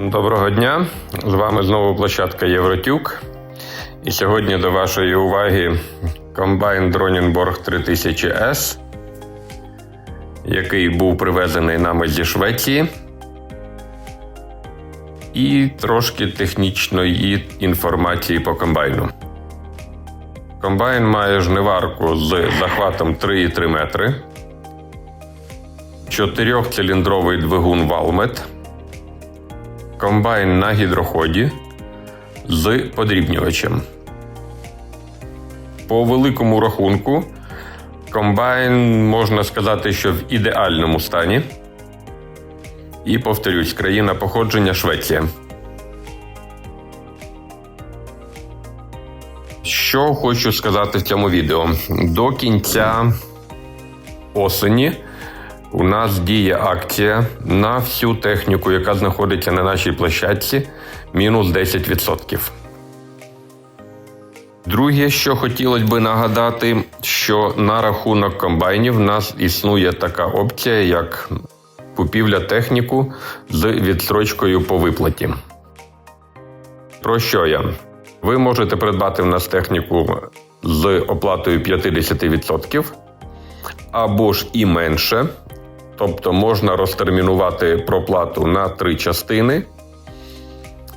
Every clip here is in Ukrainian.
Доброго дня! З вами знову площадка Євротюк. І сьогодні до вашої уваги комбайн Дронінборг 3000S, який був привезений нами зі Швеції. І трошки технічної інформації по комбайну. Комбайн має жниварку з захватом 3,3 метри, чотирьохциліндровий двигун Valmet, комбайн на гідроході з подрібнювачем. По великому рахунку, комбайн можна сказати, що в ідеальному стані. І повторюсь, країна походження Швеція. Що хочу сказати в цьому відео. До кінця осені у нас діє акція на всю техніку, яка знаходиться на нашій площадці, мінус 10%. Друге, що хотілося би нагадати, що на рахунок комбайнів в нас існує така опція, як купівля техніку з відстрочкою по виплаті. Про що я? Ви можете придбати в нас техніку з оплатою 50% або ж і менше. Тобто можна розтермінувати проплату на три частини.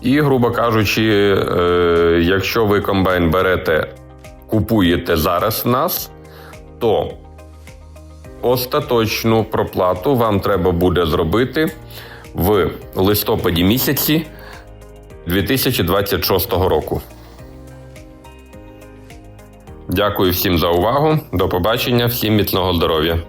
І, грубо кажучи, е, якщо ви комбайн берете, купуєте зараз нас, то остаточну проплату вам треба буде зробити в листопаді місяці 2026 року. Дякую всім за увагу. До побачення, всім міцного здоров'я.